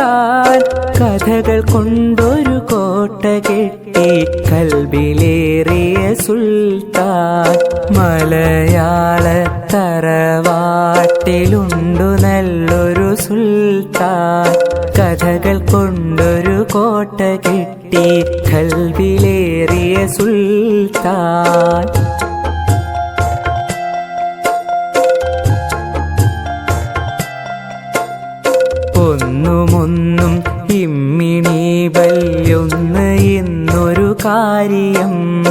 സുൽത്താൻ കഥകൾ കൊണ്ടൊരു കോട്ട കെട്ടി കൽബിലേറിയ സുൽത്താൻ മലയാള തറവാട്ടിലുണ്ടു നല്ലൊരു സുൽത്താൻ. കഥകൾ കൊണ്ടൊരു കോട്ട കെട്ടി കൽബിലേറിയ സുൽത്താൻ. ഒന്നുമൊന്നും ഇമ്മിണി വല്യൊന്ന് എന്നൊരു കാര്യം.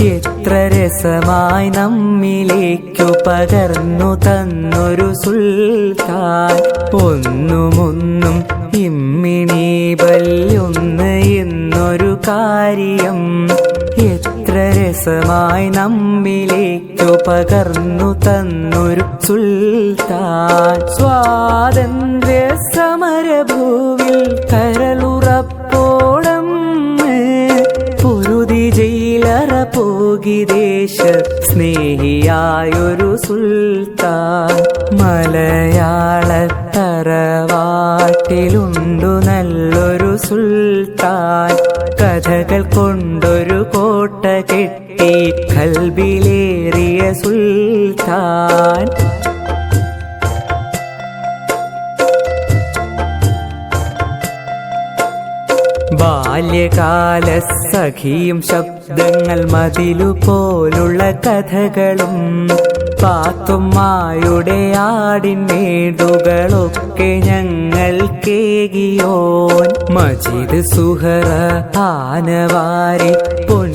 എത്ര രസമായി നമ്മിലേക്കു പകർന്നു തന്നൊരു സുൽത്താൻ. ഒന്നുമൊന്നും ഇമ്മിണി വല്യൊന്ന് എന്നൊരു കാര്യം. എത്ര രസമായി നമ്മിലേക്കു പകർന്നു തന്നൊരു സുൽത്താൻ. സ്വാതന്ത്ര്യ സമരഭൂവിൽ കരളുറപ്പോളം പൊരുതി ജയിലറ പോകിദേശ സ്നേഹിയായൊരു സുൽത്താൻ മലയാളത്തറവാട്ടിലുണ്ടു നല്ലൊരു സുൽത്താൻ. കഥകൾ കൊണ്ടൊരു കോട്ട കെട്ടി കൽബിലേറിയ സുൽത്താൻ. ബാല്യകാല സഖിയും ശബ്ദങ്ങൾ മതിലു പോലുള്ള കഥകളും പാത്തുമ്മായുടെ ആടിനേടുകളൊക്കെ ഞങ്ങൾ കേകിയോൻ. മജിദ് സുഹറ ആനവാരി പൊൻ